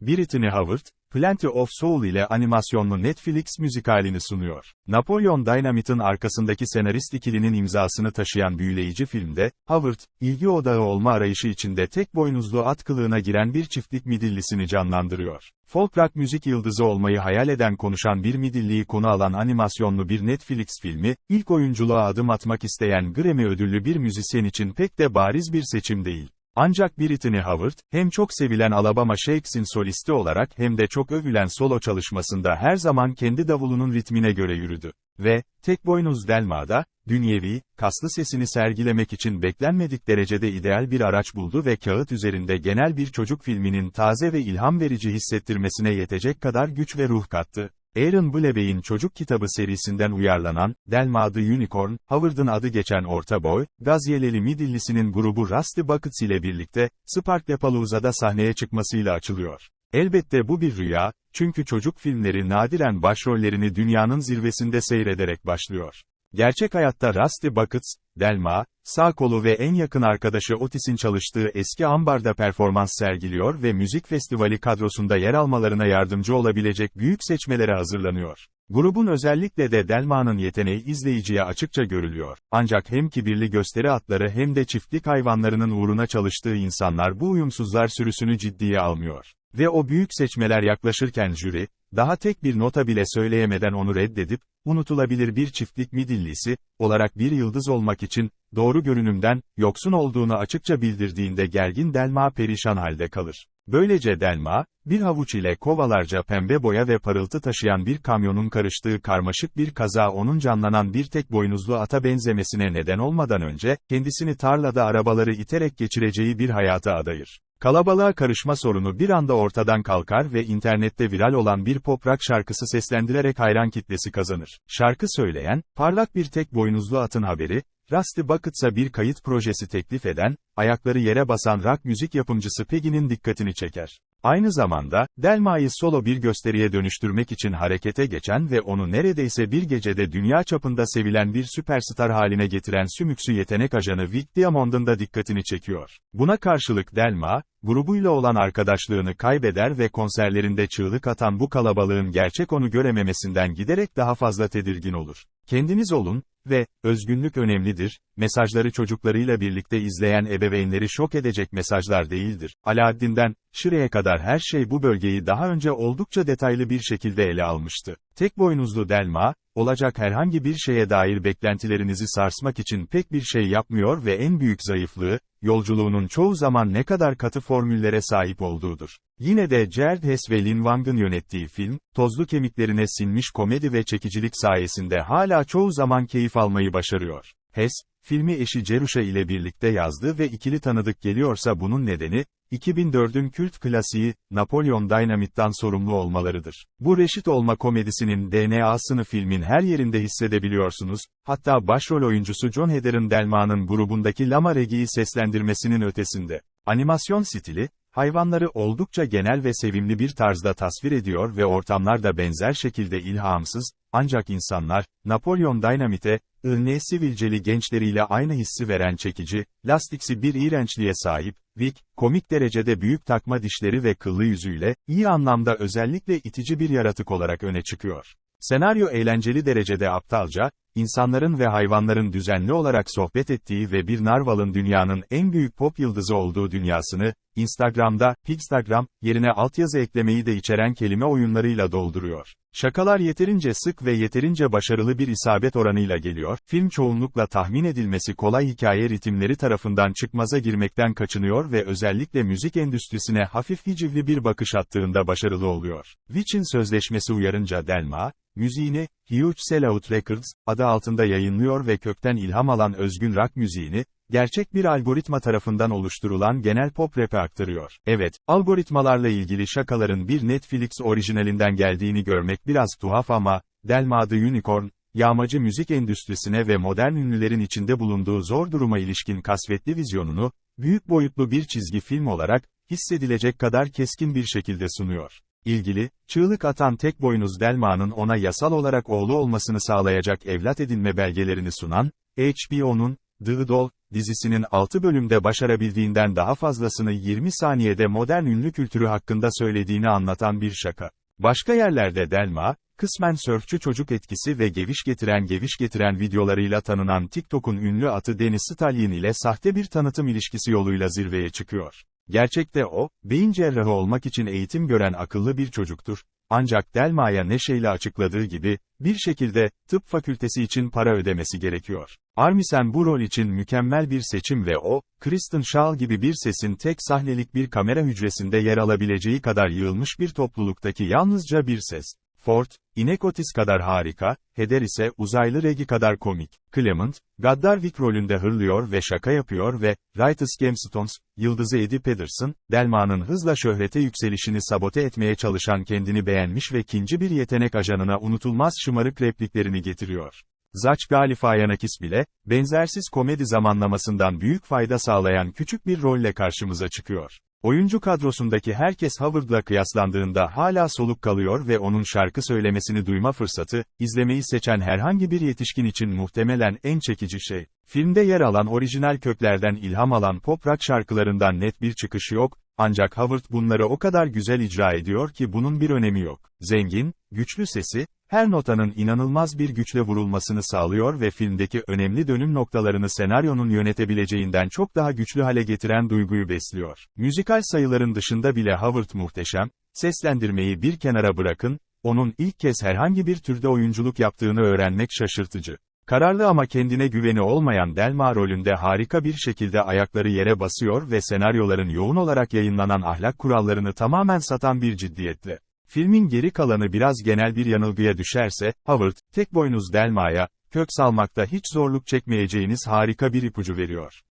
Brittany Howard, Plenty of Soul ile animasyonlu Netflix müzikalini sunuyor. Napolyon Dynamite'ın arkasındaki senarist ikilinin imzasını taşıyan büyüleyici filmde, Howard, ilgi odağı olma arayışı içinde tek boynuzlu at kılığına giren bir çiftlik midillisini canlandırıyor. Folk rock müzik yıldızı olmayı hayal eden konuşan bir midilliyi konu alan animasyonlu bir Netflix filmi, ilk oyunculuğa adım atmak isteyen Grammy ödüllü bir müzisyen için pek de bariz bir seçim değil. Ancak Brittany Howard, hem çok sevilen Alabama Shakes'in solisti olarak hem de çok övülen solo çalışmasında her zaman kendi davulunun ritmine göre yürüdü. Ve, tek boynuz Delma'da, dünyevi, kaslı sesini sergilemek için beklenmedik derecede ideal bir araç buldu ve kağıt üzerinde genel bir çocuk filminin taze ve ilham verici hissettirmesine yetecek kadar güç ve ruh kattı. Aaron Blabey'in çocuk kitabı serisinden uyarlanan, Delma the Unicorn, Howard'ın adı geçen orta boy, gaz yeleli midillisinin grubu Rusty Buckets ile birlikte, Sparklepalooza'da sahneye çıkmasıyla açılıyor. Elbette bu bir rüya, çünkü çocuk filmleri nadiren başrollerini dünyanın zirvesinde seyrederek başlıyor. Gerçek hayatta Rusty Buckets, Delma, sağ kolu ve en yakın arkadaşı Otis'in çalıştığı eski ambarda performans sergiliyor ve müzik festivali kadrosunda yer almalarına yardımcı olabilecek büyük seçmelere hazırlanıyor. Grubun özellikle de Delma'nın yeteneği izleyiciye açıkça görülüyor. Ancak hem kibirli gösteri atları hem de çiftlik hayvanlarının uğruna çalıştığı insanlar bu uyumsuzlar sürüsünü ciddiye almıyor. Ve o büyük seçmeler yaklaşırken jüri, daha tek bir nota bile söyleyemeden onu reddedip, unutulabilir bir çiftlik midillisi, olarak bir yıldız olmak için, doğru görünümden, yoksun olduğunu açıkça bildirdiğinde gergin Delma perişan halde kalır. Böylece Delma, bir havuç ile kovalarca pembe boya ve parıltı taşıyan bir kamyonun karıştığı karmaşık bir kaza onun canlanan bir tek boynuzlu ata benzemesine neden olmadan önce, kendisini tarlada arabaları iterek geçireceği bir hayata adayır. Kalabalığa karışma sorunu bir anda ortadan kalkar ve internette viral olan bir pop rock şarkısı seslendirerek hayran kitlesi kazanır. Şarkı söyleyen, parlak bir tek boynuzlu atın haberi, Rusty Buckets'a bir kayıt projesi teklif eden, ayakları yere basan rock müzik yapımcısı Peggy'nin dikkatini çeker. Aynı zamanda, Delma'yı solo bir gösteriye dönüştürmek için harekete geçen ve onu neredeyse bir gecede dünya çapında sevilen bir süperstar haline getiren sümüksü yetenek ajanı Vic Diamond'ın da dikkatini çekiyor. Buna karşılık Delma, grubuyla olan arkadaşlığını kaybeder ve konserlerinde çığlık atan bu kalabalığın gerçek onu görememesinden giderek daha fazla tedirgin olur. Kendiniz olun ve özgünlük önemlidir. Mesajları çocuklarıyla birlikte izleyen ebeveynleri şok edecek mesajlar değildir. Alaaddin'den Şire'ye kadar her şey bu bölgeyi daha önce oldukça detaylı bir şekilde ele almıştı. Tek boynuzlu Delma, olacak herhangi bir şeye dair beklentilerinizi sarsmak için pek bir şey yapmıyor ve en büyük zayıflığı, yolculuğunun çoğu zaman ne kadar katı formüllere sahip olduğudur. Yine de Jared Hess ve Lin Wang'ın yönettiği film, tozlu kemiklerine sinmiş komedi ve çekicilik sayesinde hala çoğu zaman keyif almayı başarıyor. Hess, filmi eşi Cerusha ile birlikte yazdı ve ikili tanıdık geliyorsa bunun nedeni, 2004'ün kült klasiği, Napolyon Dynamite'dan sorumlu olmalarıdır. Bu reşit olma komedisinin DNA'sını filmin her yerinde hissedebiliyorsunuz, hatta başrol oyuncusu John Heder Delma'nın grubundaki Lama Regi'yi seslendirmesinin ötesinde. Animasyon stili, hayvanları oldukça genel ve sevimli bir tarzda tasvir ediyor ve ortamlar da benzer şekilde ilhamsız, ancak insanlar, Napolyon Dynamite, ılne sivilceli gençleriyle aynı hissi veren çekici, lastiksi bir iğrençliğe sahip, Vic, komik derecede büyük takma dişleri ve kıllı yüzüyle, iyi anlamda özellikle itici bir yaratık olarak öne çıkıyor. Senaryo eğlenceli derecede aptalca, insanların ve hayvanların düzenli olarak sohbet ettiği ve bir narvalın dünyanın en büyük pop yıldızı olduğu dünyasını, Instagram'da, Pixstagram, yerine altyazı eklemeyi de içeren kelime oyunlarıyla dolduruyor. Şakalar yeterince sık ve yeterince başarılı bir isabet oranıyla geliyor, film çoğunlukla tahmin edilmesi kolay hikaye ritimleri tarafından çıkmaza girmekten kaçınıyor ve özellikle müzik endüstrisine hafif hicivli bir bakış attığında başarılı oluyor. Witch'in sözleşmesi uyarınca Delma, müziğini, Huge Sellout Records, adı altında yayınlıyor ve kökten ilham alan özgün rock müziğini, gerçek bir algoritma tarafından oluşturulan genel pop rap'e aktarıyor. Evet, algoritmalarla ilgili şakaların bir Netflix orijinalinden geldiğini görmek biraz tuhaf ama, Delma the Unicorn, yağmacı müzik endüstrisine ve modern ünlülerin içinde bulunduğu zor duruma ilişkin kasvetli vizyonunu, büyük boyutlu bir çizgi film olarak, hissedilecek kadar keskin bir şekilde sunuyor. İlgili, çığlık atan tek boynuz Delma'nın ona yasal olarak oğlu olmasını sağlayacak evlat edinme belgelerini sunan, HBO'nun, The Doll, dizisinin 6 bölümde başarabildiğinden daha fazlasını 20 saniyede modern ünlü kültürü hakkında söylediğini anlatan bir şaka. Başka yerlerde Delma, kısmen sörfçü çocuk etkisi ve geviş getiren geviş getiren videolarıyla tanınan TikTok'un ünlü atı Deniz Stalin ile sahte bir tanıtım ilişkisi yoluyla zirveye çıkıyor. Gerçekte o, beyin cerrahı olmak için eğitim gören akıllı bir çocuktur. Ancak Delma'ya neşeyle açıkladığı gibi, bir şekilde, tıp fakültesi için para ödemesi gerekiyor. Armisen bu rol için mükemmel bir seçim ve o, Kristen Schaal gibi bir sesin tek sahnelik bir kamera hücresinde yer alabileceği kadar yığılmış bir topluluktaki yalnızca bir ses. Ford, İnek Otis kadar harika, Heder ise uzaylı Regi kadar komik. Clement, Gaddar Vic rolünde hırlıyor ve şaka yapıyor ve, Righteous Gemstones, yıldızı Eddie Pedersen, Delma'nın hızla şöhrete yükselişini sabote etmeye çalışan kendini beğenmiş ve kinci bir yetenek ajanına unutulmaz şımarık repliklerini getiriyor. Zaç Galifianakis bile, benzersiz komedi zamanlamasından büyük fayda sağlayan küçük bir rolle karşımıza çıkıyor. Oyuncu kadrosundaki herkes Howard'la kıyaslandığında hala soluk kalıyor ve onun şarkı söylemesini duyma fırsatı, izlemeyi seçen herhangi bir yetişkin için muhtemelen en çekici şey. Filmde yer alan orijinal köklerden ilham alan pop rock şarkılarından net bir çıkışı yok, ancak Howard bunları o kadar güzel icra ediyor ki bunun bir önemi yok. Zengin, güçlü sesi, her notanın inanılmaz bir güçle vurulmasını sağlıyor ve filmdeki önemli dönüm noktalarını senaryonun yönetebileceğinden çok daha güçlü hale getiren duyguyu besliyor. Müzikal sayıların dışında bile Howard muhteşem, seslendirmeyi bir kenara bırakın, onun ilk kez herhangi bir türde oyunculuk yaptığını öğrenmek şaşırtıcı. Kararlı ama kendine güveni olmayan Delma rolünde harika bir şekilde ayakları yere basıyor ve senaryoların yoğun olarak yayınlanan ahlak kurallarını tamamen satan bir ciddiyetle. Filmin geri kalanı biraz genel bir yanılgıya düşerse, Howard, tek boynuz Delma'ya, kök salmakta hiç zorluk çekmeyeceğiniz harika bir ipucu veriyor.